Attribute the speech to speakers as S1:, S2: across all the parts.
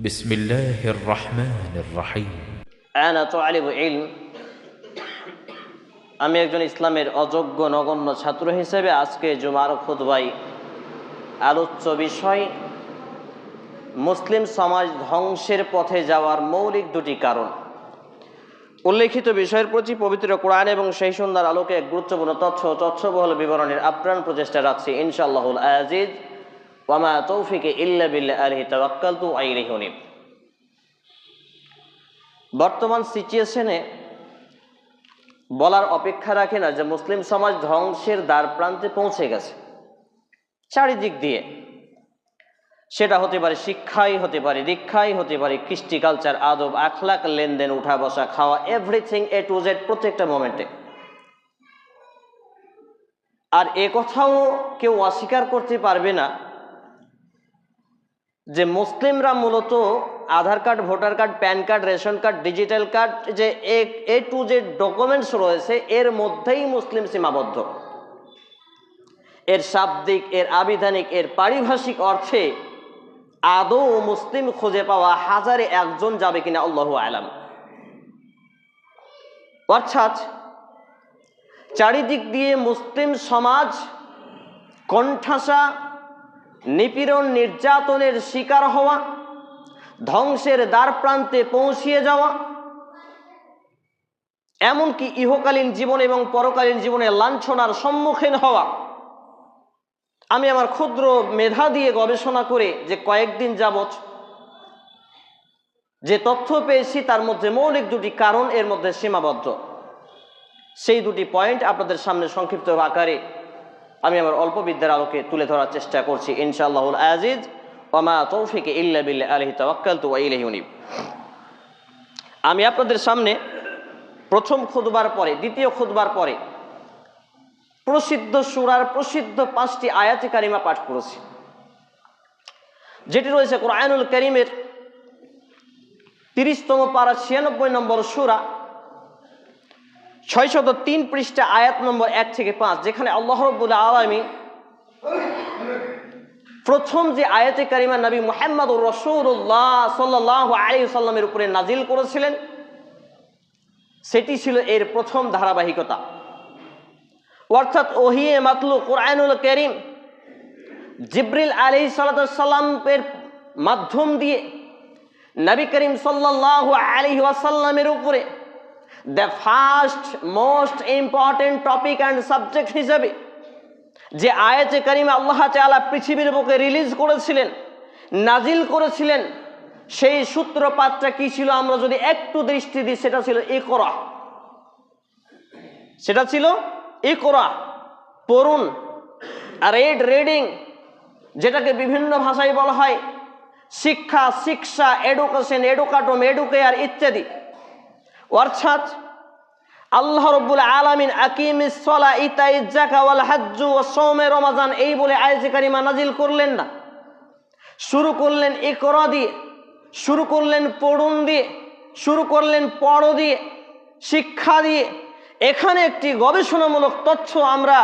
S1: بسم الله الرحمن الرحيم
S2: আনা তালিব ইলম আমি একজন ইসলামের অযোগ্য নগণ্য ছাত্র হিসেবে আজকে জুমার খুতবাই আলোচ্য বিষয় মুসলিম সমাজ ধ্বংসের পথে যাওয়ার মৌলিক দুটি কারণ উল্লেখিত বিষয়ের প্রতি পবিত্র কোরআন এবং সেই সুন্দর আলোকে এক গুরুত্বপূর্ণ তথ্য তথ্যবহল বিবরণের আপ্রাণ প্রচেষ্টা রাখছি ইনশাআল্লাহুল আজিজ ওয়ামা তৌফিকে ইল্লা বিল্লা আলহি তাওয়াক্কালতু আইলিহি উনিব। বর্তমান সিচুয়েশনে বলার অপেক্ষা রাখে না যে মুসলিম সমাজ ধ্বংসের দ্বার প্রান্তে পৌঁছে গেছে। চারিদিক দিয়ে। সেটা হতে পারে শিক্ষাই হতে পারে, দীক্ষাই হতে পারে, কৃষ্টি কালচার, আদব, আখলাক, লেনদেন, উঠা বসা, খাওয়া এভরিথিং এ টু জেড প্রত্যেকটা মোমেন্টে আর এ কথাও কেউ অস্বীকার করতে পারবে না যে মুসলিমরা মূলত Aadhaar card, voter card, PAN card, ration card, digital card, যে এ টু যে ডকুমেন্টস রয়েছে, এর মধ্যেই মুসলিম সীমাবদ্ধ। এর শাব্দিক, এর আবিধানিক, এর পারিভাষিক অর্থে আদৌ মুসলিম খুঁজে পাওয়া হাজারে একজন যাবে কিনা আল্লাহ আলাম। অর্থাৎ চারিদিক দিয়ে মুসলিম সমাজ কণ্ঠাসা নিপীড়ন নির্যাতনের শিকার হওয়া, ধ্বংসের দ্বার প্রান্তে পৌঁছিয়ে যাওয়া, এমনকি ইহকালীন জীবন এবং পরকালীন জীবনে লাঞ্ছনার সম্মুখীন হওয়া। আমি আমার ক্ষুদ্র মেধা দিয়ে গবেষণা করে যে কয়েকদিন যাবৎ যে তথ্য পেয়েছি, তার মধ্যে মৌলিক দুটি কারণ এর মধ্যে সীমাবদ্ধ। সেই দুটি পয়েন্ট আপনাদের সামনে সংক্ষিপ্ত আকারে আমি আমার অল্প বিদ্যার আলোকে তুলে ধরার চেষ্টা করছি, ইনশাআল্লাহুল আজিজ। ওমা তৌফিকে ইল্লা বিল্লা আলহি তাওয়াক্কাল তু ইলাইহি উনিব। আমি আপনাদের সামনে প্রথম খুদবার পরে, দ্বিতীয় খুদবার পরে প্রসিদ্ধ সুরার প্রসিদ্ধ পাঁচটি আয়াতি কারিমা পাঠ করেছি। যেটি রয়েছে কোরআনুল করিমের তিরিশতম পারা ছিয়ানব্বই নম্বর সুরা। ছয়শত তিন পৃষ্ঠা আয়াত নম্বর এক থেকে পাঁচ, যেখানে আল্লাহ রব্বুল আলমী প্রথম যে আয়াতে কারিমা নবী মোহাম্মদ রসুল্লাহ সাল্লাহ আলী সাল্লামের উপরে নাজিল করেছিলেন, সেটি ছিল এর প্রথম ধারাবাহিকতা। অর্থাৎ ওহিয়ে মাতলু কোরআনুল করিম জিব্রিল আলী সাল্লামের মাধ্যম দিয়ে নবী করিম সাল্লাহ আলী ওয়াসাল্লামের উপরে the first most important topic and subject হিসেবে যে আয়াতে করিমে আল্লাহ তালা পৃথিবীর বুকে রিলিজ করেছিলেন নাজিল করেছিলেন, সেই সূত্রপাতটা কি ছিল আমরা যদি একটু দৃষ্টি দিই, সেটা ছিল ইকরা সেটা ছিল ইকরা পড়ুন, আর রেড রিডিং যেটাকে বিভিন্ন ভাষায় বলা হয় শিক্ষা শিক্ষা এডুকেশন এডুকাটম এডুকেয়ার ইত্যাদি। অর্থাৎ আল্লাহ রব্বুল আলমিন আকিম ইসলা ইতা ইজ্জাকা ওয়াল হাজ্জু ও সৌমে রমাজান এই বলে আয়জে কারিমা নাজিল করলেন না। শুরু করলেন ইকরা দিয়ে, শুরু করলেন পড়ুন দিয়ে, শুরু করলেন পড়ো দিয়ে, শিক্ষা দিয়ে। এখানে একটি গবেষণামূলক তথ্য আমরা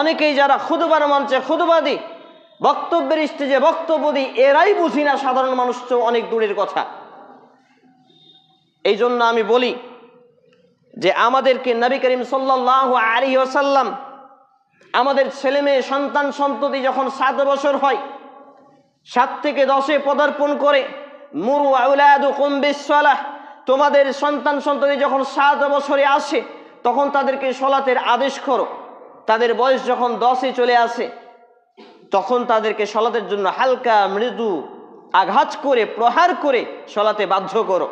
S2: অনেকেই যারা খুদবার মঞ্চে খুদবা দিই, বক্তব্যের স্টেজে বক্তব্য দিই, এরাই বুঝি না সাধারণ মানুষ অনেক দূরের কথা। এই জন্য আমি বলি যে আমাদেরকে নবী করিম সাল্লাহ আলী ওসাল্লাম আমাদের ছেলে মেয়ে সন্তান সন্ততি যখন সাত বছর হয়, সাত থেকে দশে পদার্পণ করে, মুরু আউলাদু কুম্বিসালাহ তোমাদের সন্তান সন্ততি যখন সাত বছরে আসে, তখন তাদেরকে সলাতের আদেশ করো। তাদের বয়স যখন দশে চলে আসে, তখন তাদেরকে সলাতের জন্য হালকা মৃদু আঘাত করে, প্রহার করে সলাতে বাধ্য করো।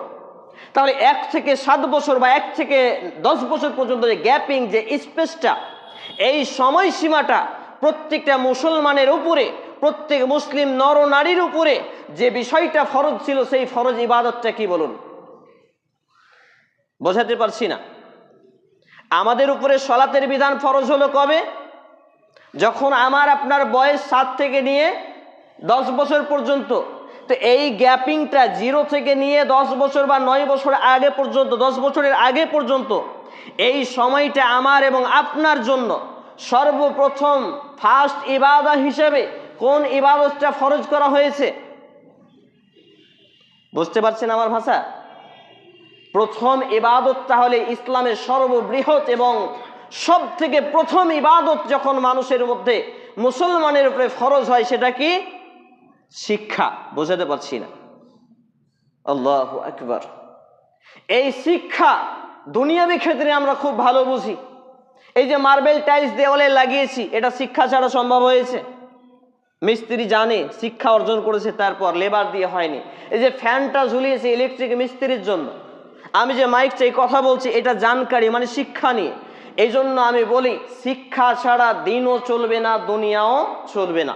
S2: তাহলে এক থেকে সাত বছর বা এক থেকে দশ বছর পর্যন্ত যে গ্যাপিং, যে স্পেসটা, এই সময়সীমাটা প্রত্যেকটা মুসলমানের উপরে, প্রত্যেক মুসলিম নর নারীর উপরে যে বিষয়টা ফরজ ছিল, সেই ফরজ ইবাদতটা কি বলুন? বোঝাতে পারছি না। আমাদের উপরে সলাতের বিধান ফরজ হলো কবে? যখন আমার, আপনার বয়স সাত থেকে নিয়ে দশ বছর পর্যন্ত তো এই গ্যাপিংটা জিরো থেকে নিয়ে দশ বছর বা নয় বছর আগে পর্যন্ত, দশ বছরের আগে পর্যন্ত, এই সময়টা আমার এবং আপনার জন্য সর্বপ্রথম ফার্স্ট ইবাদা হিসেবে কোন ইবাদতটা ফরজ করা হয়েছে? বুঝতে পারছেন আমার ভাষা? প্রথম ইবাদত তাহলে ইসলামের সর্ববৃহৎ এবং সব থেকে প্রথম ইবাদত যখন মানুষের মধ্যে মুসলমানের উপরে ফরজ হয়, সেটা কি? শিক্ষা, বোঝাতে পারছি না। আল্লাহ একবার এই শিক্ষা দুনিয়াবি ক্ষেত্রে আমরা খুব ভালো বুঝি। এই যে মার্বেল টাইলস দেওয়ালে লাগিয়েছি, এটা শিক্ষা ছাড়া সম্ভব হয়েছে? মিস্ত্রি জানে, শিক্ষা অর্জন করেছে, তারপর লেবার দিয়ে হয়নি। এই যে ফ্যানটা ঝুলিয়েছে ইলেকট্রিক মিস্ত্রির জন্য। আমি যে মাইক চাই, কথা বলছি, এটা জানকারি মানে শিক্ষা নিয়ে। এই জন্য আমি বলি, শিক্ষা ছাড়া দিনও চলবে না, দুনিয়াও চলবে না।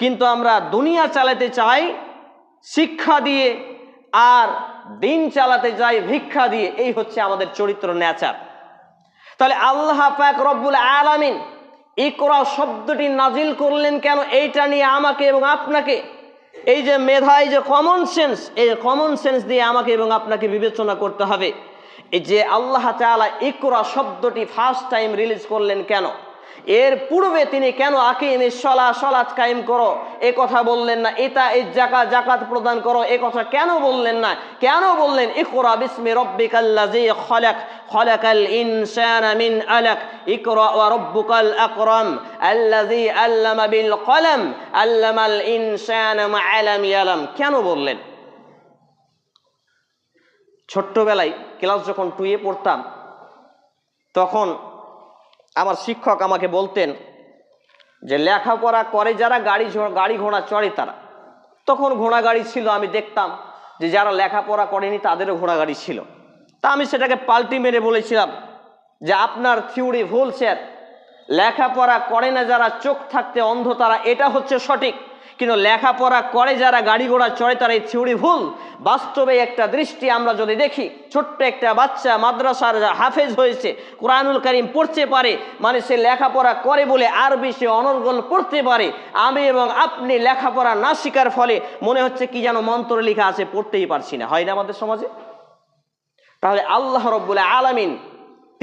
S2: কিন্তু আমরা দুনিয়া চালাতে চাই শিক্ষা দিয়ে আর দিন চালাতে চাই ভিক্ষা দিয়ে। এই হচ্ছে আমাদের চরিত্র ন্যাচার তাহলে আল্লাহ পাক রব্বুল আলামিন ইকরা শব্দটি নাজিল করলেন কেন? এইটা নিয়ে আমাকে এবং আপনাকে। এই যে মেধা, এই যে কমন সেন্স এই কমন সেন্স দিয়ে আমাকে এবং আপনাকে বিবেচনা করতে হবে। এই যে আল্লাহ তাআলা ইকরা শব্দটি ফার্স্ট টাইম রিলিজ করলেন কেন? এর পূর্বে তিনি কেন আকিম সলা সলাৎ কায়েম করো? এ কথা বললেন না। এটা এই জাকাত জাকাত প্রদান করো। এ কথা কেন বললেন না? কেন বললেন? ইকরা বিসমি রব্বিকাল্লাযী খলাক, খলাকাল ইনসানা মিন আলাক। ইকরা ওয়া রব্বুকাল আকরাম, আল্লাযী আল্লামা বিল কলম, আল্লামাল ইনসানা মা আলাম ইয়ালাম। কেন বললেন? ছোট্টবেলায় ক্লাস যখন টুয়ে পড়তাম, তখন আমার শিক্ষক আমাকে বলতেন যে লেখাপড়া করে যারা গাড়ি গাড়ি ঘোড়া চড়ে তারা। তখন ঘোড়া গাড়ি ছিল, আমি দেখতাম যে যারা লেখাপড়া করেনি তাদেরও ঘোড়া গাড়ি ছিল। তা আমি সেটাকে পাল্টি মেরে বলেছিলাম যে আপনার থিওরি ভুল, স্যার। লেখাপড়া করে না যারা চোখ থাকতে অন্ধ, তারা এটা হচ্ছে সঠিক। কিন্তু লেখাপড়া করে যারা গাড়ি ঘোড়া চড়ে তারা এই থিওরি ভুল। বাস্তবে একটা দৃষ্টি আমরা যদি দেখি, ছোট্ট একটা বাচ্চা মাদ্রাসার হাফেজ হয়েছে, কোরআনুল করিম পড়তে পারে মানে সে লেখাপড়া করে বলে আরবি সে অনর্গল পড়তে পারে। আমি এবং আপনি লেখাপড়া না শিকার ফলে মনে হচ্ছে কি যেন মন্ত্র লেখা আছে, পড়তেই পারছি না। হয় না আমাদের সমাজে? তাহলে আল্লাহ রব্বুল আলামিন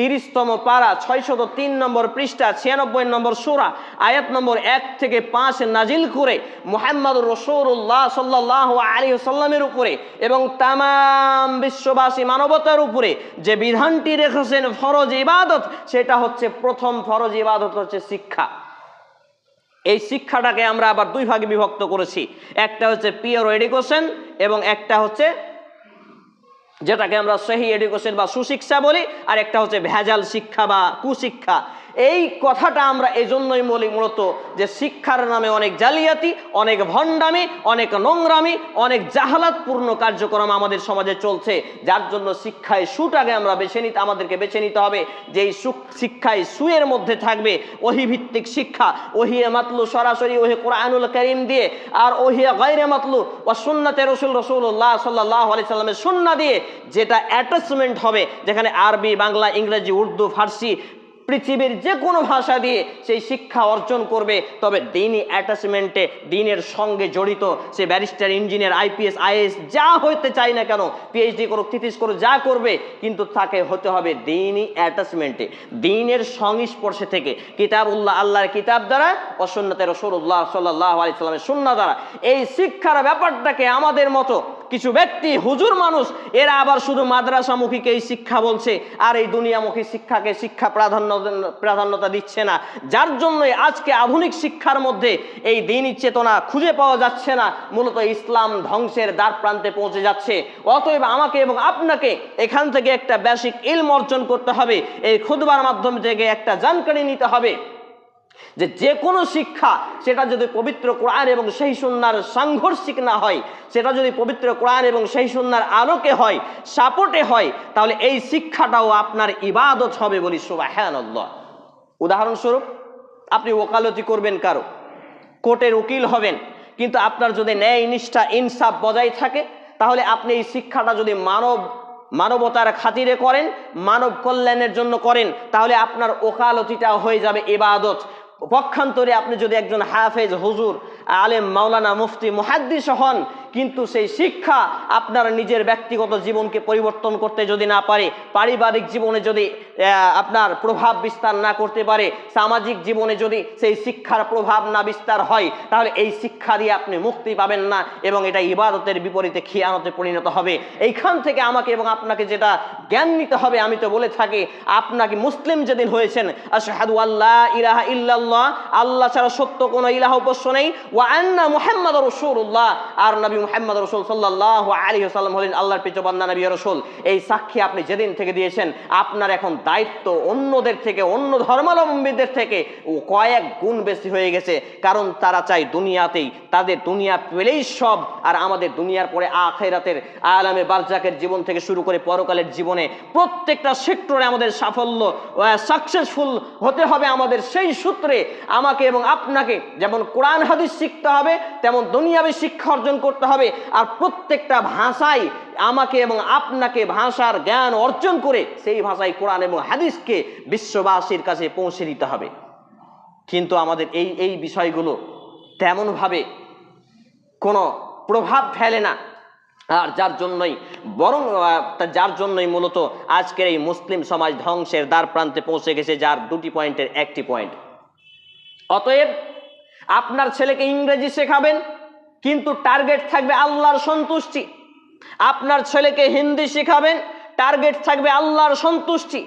S2: তিরিশতম পারা ছয়শত তিন নম্বর পৃষ্ঠা, ছিয়ানব্বই নম্বর সুরা, আয়াত নম্বর এক থেকে পাঁচ নাজিল করে মোহাম্মদ রসৌরুল্লাহ সাল্লাহ আলী সাল্লামের উপরে এবং তামাম বিশ্ববাসী মানবতার উপরে যে বিধানটি রেখেছেন ফরজ ইবাদত, সেটা হচ্ছে প্রথম ফরজ ইবাদত হচ্ছে শিক্ষা। এই শিক্ষাটাকে আমরা আবার দুই ভাগে বিভক্ত করেছি। একটা হচ্ছে পিওর এডুকেশন এবং একটা হচ্ছে যেটাকে আমরা সহি এডুকেশন বা সুশিক্ষা বলি আর একটা হচ্ছে ভেজাল শিক্ষা বা কুশিক্ষা। এই কথাটা আমরা এই জন্যই বলি মূলত যে শিক্ষার নামে অনেক জালিয়াতি, অনেক ভণ্ডামি, অনেক নোংরামি, অনেক জাহালাতপূর্ণ কার্যক্রম আমাদের সমাজে চলছে। যার জন্য শিক্ষায় সুটাকে আমরা বেছে নিতে, আমাদেরকে বেছে নিতে হবে যে এই সুখ- শিক্ষায় সুয়ের মধ্যে থাকবে ওহি ভিত্তিক শিক্ষা ওহিয়ে মাতলু সরাসরি, ওহি কোরআনুল করিম দিয়ে, আর ওহিয়া গাইরে মাতলু ও সুন্নাতে রসুল রসুল্লাহ সাল্লাহ আলি সাল্লামের সুন্না দিয়ে যেটা অ্যাটাচমেন্ট হবে, যেখানে আরবি, বাংলা, ইংরেজি, উর্দু, ফার্সি পৃথিবীর যে কোনো ভাষা দিয়ে সেই শিক্ষা অর্জন করবে। তবে দিনই অ্যাটাচমেন্টে দিনের সঙ্গে জড়িত সে ব্যারিস্টার ইঞ্জিনিয়ার আইপিএস আইএস যা হইতে চাই না কেন পিএইচডি করুক থিতিস করুক, যা করবে, কিন্তু তাকে হতে হবে দিনই অ্যাটাচমেন্টে দিনের সংস্পর্শে থেকে কিতাব উল্লাহ আল্লাহর কিতাব দ্বারা অসন্নতে রসুল্লাহ সাল্লাহ আলি সাল্লামের সুন্না দ্বারা, এই শিক্ষার ব্যাপারটাকে আমাদের মতো কিছু ব্যক্তি, হুজুর মানুষ, এরা আবার শুধু মাদ্রাসামুখীকেই শিক্ষা বলছে, আর এই দুনিয়ামুখী শিক্ষাকে শিক্ষা প্রাধান্য, প্রাধান্যতা দিচ্ছে না। যার জন্যই আজকে আধুনিক শিক্ষার মধ্যে এই দিনই চেতনা খুঁজে পাওয়া যাচ্ছে না, মূলত ইসলাম ধ্বংসের দ্বার প্রান্তে পৌঁছে যাচ্ছে। অতএব আমাকে এবং আপনাকে এখান থেকে একটা বেসিক ইলম অর্জন করতে হবে, এই খুদবার মাধ্যম থেকে একটা জানকারি নিতে হবে। যে যে কোনো শিক্ষা, সেটা যদি পবিত্র কোরআন এবং সেই সুন্নার সাংঘর্ষিক না হয়, সেটা যদি পবিত্র কোরআন এবং সেই সুন্নার আলোকে হয়, সাপোর্টে হয়, তাহলে এই শিক্ষাটাও আপনার ইবাদত হবে বলি সুবাহান উদাহরণস্বরূপ, আপনি ওকালতি করবেন কারও, কোর্টের উকিল হবেন, কিন্তু আপনার যদি ন্যায় নিষ্ঠা, ইনসাফ বজায় থাকে, তাহলে আপনি এই শিক্ষাটা যদি মানব, মানবতার খাতিরে করেন, মানব কল্যাণের জন্য করেন, তাহলে আপনার ওকালতিটা হয়ে যাবে ইবাদত। পক্ষান্তরে আপনি যদি একজন হাফেজ হুজুর আলেম মাওলানা মুফতি মুহাদ্দিস হন কিন্তু সেই শিক্ষা আপনার নিজের ব্যক্তিগত জীবনকে পরিবর্তন করতে যদি না পারে, পারিবারিক জীবনে যদি আপনার প্রভাব বিস্তার না করতে পারে, সামাজিক জীবনে যদি সেই শিক্ষার প্রভাব না বিস্তার হয়, তাহলে এই শিক্ষা দিয়ে আপনি মুক্তি পাবেন না এবং এটা ইবাদতের বিপরীতে খিয়ানতে পরিণত হবে। এইখান থেকে আমাকে এবং আপনাকে যেটা জ্ঞান নিতে হবে, আমি তো বলে থাকি, আপনাকে মুসলিম যেদিন হয়েছেন, আশহাদু আল্লাহ ইলাহা ইল্লাল্লাহ, আল্লাহ ছাড়া সত্য কোনো ইলাহ উপাস্য নেই, ওয়া আন্না মুহাম্মদ রাসূলুল্লাহ, আর নবী মুহাম্মদ রাসূল সাল্লাল্লাহু আলাইহি ওয়াসাল্লাম হলেন আল্লাহর প্রিয় বান্দা নবী রাসূল। এই সাক্ষী আপনি যেদিন থেকে দিয়েছেন, আপনার এখন দায়িত্ব অন্যদের থেকে, অন্য ধর্মাবলম্বীদের থেকে কয়েক গুণ বেশি হয়ে গেছে। কারণ তারা চায় দুনিয়াতেই, তাদের দুনিয়া পেলেই সব, আর আমাদের দুনিয়ার পরে আখেরাতের আলামে বারজাকের জীবন থেকে শুরু করে পরকালের জীবনে প্রত্যেকটা সেক্টরে আমাদের সাফল্য সাকসেসফুল হতে হবে আমাদের সেই সূত্রে। আমাকে এবং আপনাকে যেমন কোরআন হাদিস শিখতে হবে, তেমন দুনিয়াবী শিক্ষা অর্জন করতে হবে আর প্রত্যেকটা ভাষায় আমাকে এবং আপনাকে ভাষার জ্ঞান অর্জন করে সেই ভাষায় কোরআন এবং হাদিসকে বিশ্ববাসীর কাছে পৌঁছে দিতে হবে। কিন্তু আমাদের এই এই বিষয়গুলো তেমনভাবে কোনো প্রভাব ফেলে না। আর যার জন্যই বরং যার জন্যই মূলত আজকের এই মুসলিম সমাজ ধ্বংসের দ্বার প্রান্তে পৌঁছে গেছে যার দুটি পয়েন্টের একটি পয়েন্ট। অতএব আপনার ছেলেকে ইংরেজি শেখাবেন কিন্তু টার্গেট থাকবে আল্লাহর সন্তুষ্টি। আপনার ছেলেকে হিন্দি শিখাবেন টার্গেট থাকবে আল্লাহর সন্তুষ্টি।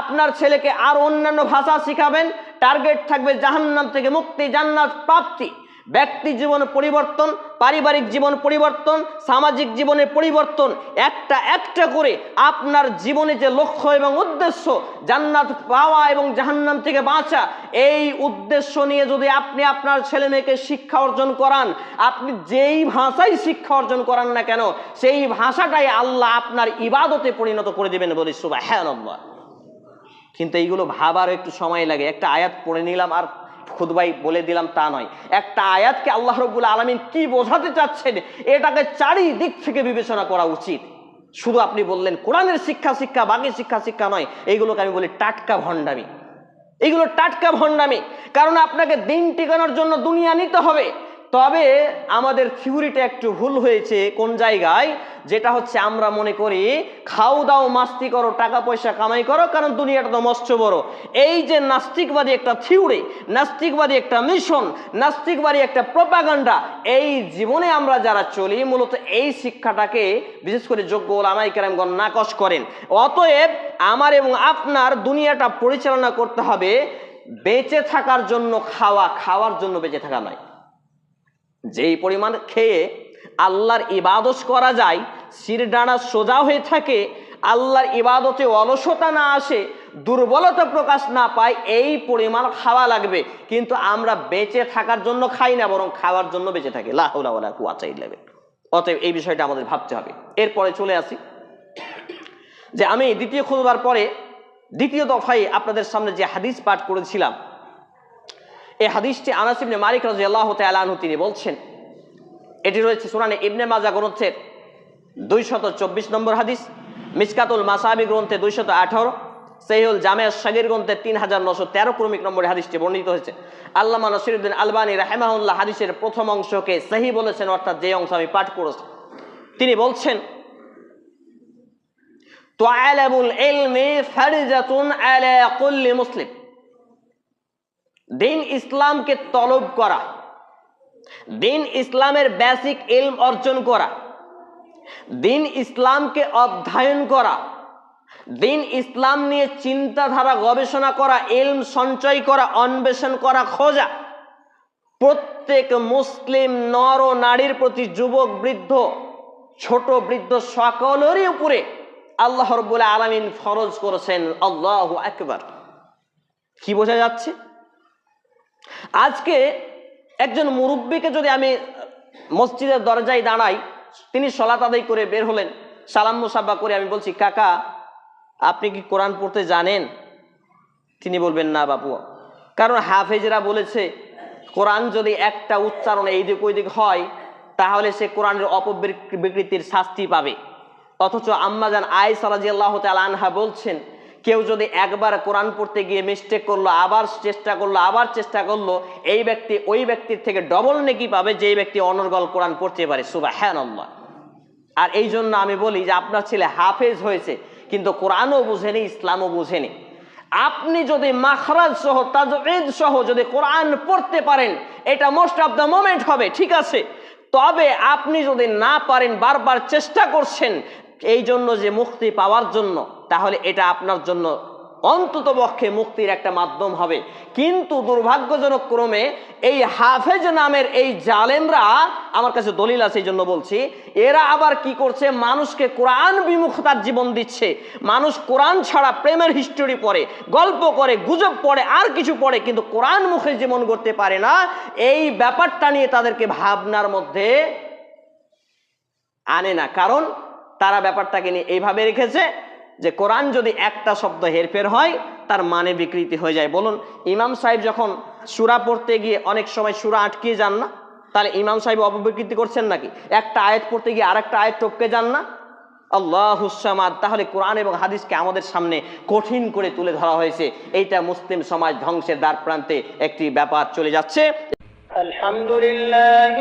S2: আপনার ছেলেকে আর অন্যান্য ভাষা শিখাবেন টার্গেট থাকবে জাহান্নাম থেকে মুক্তি, জান্নাত, প্রাপ্তি। ব্যক্তি জীবন পরিবর্তন, পারিবারিক জীবন পরিবর্তন, সামাজিক জীবনের পরিবর্তন, একটা একটা করে আপনার জীবনে যে লক্ষ্য এবং উদ্দেশ্য জান্নাত পাওয়া এবং জাহান্নাম থেকে বাঁচা, এই উদ্দেশ্য নিয়ে যদি আপনি আপনার ছেলে মেয়েকে শিক্ষা অর্জন করান, আপনি যেই ভাষায় শিক্ষা অর্জন করান না কেন, সেই ভাষাটাই আল্লাহ আপনার ইবাদতে পরিণত করে দেবেন বলে সুবাহ হ্যাঁ কিন্তু এইগুলো ভাবার একটু সময় লাগে। একটা আয়াত পড়ে নিলাম আর খুদবাই বলে দিলাম তা নয়। একটা আয়াতকে আল্লাহ রব্বুল আলমিন কি বোঝাতে চাচ্ছেন, এটাকে চারিদিক থেকে বিবেচনা করা উচিত। শুধু আপনি বললেন কোরআনের শিক্ষা শিক্ষা, বাকি শিক্ষা শিক্ষা নয়, এইগুলোকে আমি বলি টাটকা ভণ্ডামি। এইগুলো টাটকা ভণ্ডামি, কারণ আপনাকে দিন টিকানোর জন্য দুনিয়া নিতে হবে। তবে আমাদের থিওরিটা একটু ভুল হয়েছে, কোন জায়গায়? যেটা হচ্ছে আমরা মনে করি, খাও দাও মাস্তি করো, টাকা পয়সা কামাই করো, কারণ দুনিয়াটা তো মস্ত বড়। এই যে নাস্তিকবাদী একটা থিওরি, নাস্তিকবাদী একটা মিশন, নাস্তিকবাদী একটা প্রপাগান্ডা, এই জীবনে আমরা যারা চলি, মূলত এই শিক্ষাটাকে বিশেষ করে যোগ্য ওলামাই কেরামগণ নাকচ করেন। অতএব আমার এবং আপনার দুনিয়াটা পরিচালনা করতে হবে বেঁচে থাকার জন্য খাওয়া, খাওয়ার জন্য বেঁচে থাকা নয়। যেই পরিমাণ খেয়ে আল্লাহর ইবাদত করা যায় শিরডানা সোজা হয়ে থাকে, আল্লাহর ইবাদতে অলসতা না আসে, দুর্বলতা প্রকাশ না পায়, এই পরিমাণ খাওয়া লাগবে। কিন্তু আমরা বেঁচে থাকার জন্য খাই না, বরং খাওয়ার জন্য বেঁচে থাকি। লাহুলা কুয়াচাই লাগবে অতএব এই বিষয়টা আমাদের ভাবতে হবে। এরপরে চলে আসি যে আমি দ্বিতীয় খুদবার পরে দ্বিতীয় দফায় আপনাদের সামনে যে হাদিস পাঠ করেছিলাম, এই হাদিসটি আনাস ইবনে মালিক রাদিয়াল্লাহু তাআলা আনহু তিনি বলছেন এটি রয়েছে সুনানে ইবনে মাজা গ্রন্থের দুইশত চব্বিশ নম্বর হাদিস, মিসকাতুল মাসাবি গ্রন্থে দুইশত আঠারো সহিউল জামিয়া সাগির গ্রন্থে তিন হাজার নশো তেরো ক্রমিক নম্বরে হাদিসটি বর্ণিত হয়েছে। আল্লামা নসিরুদ্দিন আলবানী রাহেমাহুল্লাহ হাদিসের প্রথম অংশকে সেহি বলেছেন, অর্থাৎ যে অংশ আমি পাঠ করেছি। তিনি বলছেন মুসলিম। দিন ইসলামকে তলব করা দিন ইসলামের বেসিক ইলম অর্জন করা, দিন ইসলামকে অধ্যয়ন করা, দিন ইসলাম নিয়ে চিন্তাধারা গবেষণা করা এলম সঞ্চয় করা, অন্বেষণ করা, খোঁজা। প্রত্যেক মুসলিম নর ও নারীর প্রতি যুবক, বৃদ্ধ, ছোট, বৃদ্ধ সকলেরই উপরে আল্লাহ রব্বুল আলমিন ফরজ করেছেন, আল্লাহ একবার কি বোঝা যাচ্ছে? আজকে একজন মুরব্বীকে যদি আমি মসজিদের দরজায় দাঁড়াই, তিনি সলাত আদায় করে বের হলেন, সালাম মুসাব্বা করে আমি বলছি, কাকা, আপনি কি কোরআন পড়তে জানেন? তিনি বলবেন, না বাবু কারণ হাফেজরা বলেছে, কোরআন যদি একটা উচ্চারণ এই দিক ওই দিক হয়, তাহলে সে কোরআনের অপবিকৃতির শাস্তি পাবে। অথচ আম্মাজান আয় সালাজি আল্লাহ আনহা বলছেন কেউ যদি একবার কোরআন পড়তে গিয়ে মিস্টেক করল, আবার চেষ্টা করল, আবার চেষ্টা করল, এই ব্যক্তি ওই ব্যক্তির থেকে ডবল নেকি পাবে যেই ব্যক্তি অনর্গল কোরআন পড়তে পারে। সুবাহ হ্যাঁ আর এই জন্য আমি বলি যে আপনার ছেলে হাফেজ হয়েছে, কিন্তু কোরআনও বুঝেনি, ইসলামও বুঝেনি। আপনি যদি মাখরাজ সহ তাজঈদ সহ যদি কোরআন পড়তে পারেন, এটা মোস্ট অফ দ্য মোমেন্ট হবে, ঠিক আছে। তবে আপনি যদি না পারেন, বারবার চেষ্টা করছেন এই জন্য যে মুক্তি পাওয়ার জন্য, তাহলে এটা আপনার জন্য অন্তত পক্ষে মুক্তির একটা মাধ্যম হবে। কিন্তু দুর্ভাগ্যজনক ক্রমে এই হাফেজ নামের এই জালেমরা, আমার কাছে দলিল আছে এই জন্য বলছি, এরা আবার কি করছে? মানুষকে কোরআন বিমুখতার জীবন দিচ্ছে। মানুষ কোরআন ছাড়া প্রেমের হিস্টোরি পড়ে, গল্প করে, গুজব পড়ে, আর কিছু পড়ে, কিন্তু কোরআন মুখে জীবন করতে পারে না। এই ব্যাপারটা নিয়ে তাদেরকে ভাবনার মধ্যে আনে না। কারণ তারা ব্যাপারটাকে নিয়ে এইভাবে রেখেছে যে কোরআন যদি একটা শব্দ হেরফের হয়, তার মানে বিকৃতি হয়ে যায়। বলুন, ইমাম সাহেব যখন সুরা পড়তে গিয়ে অনেক সময় সুরা আটকিয়ে যান না, তাহলে ইমাম সাহেব অপবিকৃতি করছেন নাকি? একটা আয়াত পড়তে গিয়ে আরেকটা আয়াত টপকে যান না? আল্লাহ হুসামাদ তাহলে কোরআন এবং হাদিসকে আমাদের সামনে কঠিন করে তুলে ধরা হয়েছে। এইটা মুসলিম সমাজ ধ্বংসের দ্বার প্রান্তে একটি ব্যাপার চলে যাচ্ছে।
S3: আলহামদুলিল্লাহ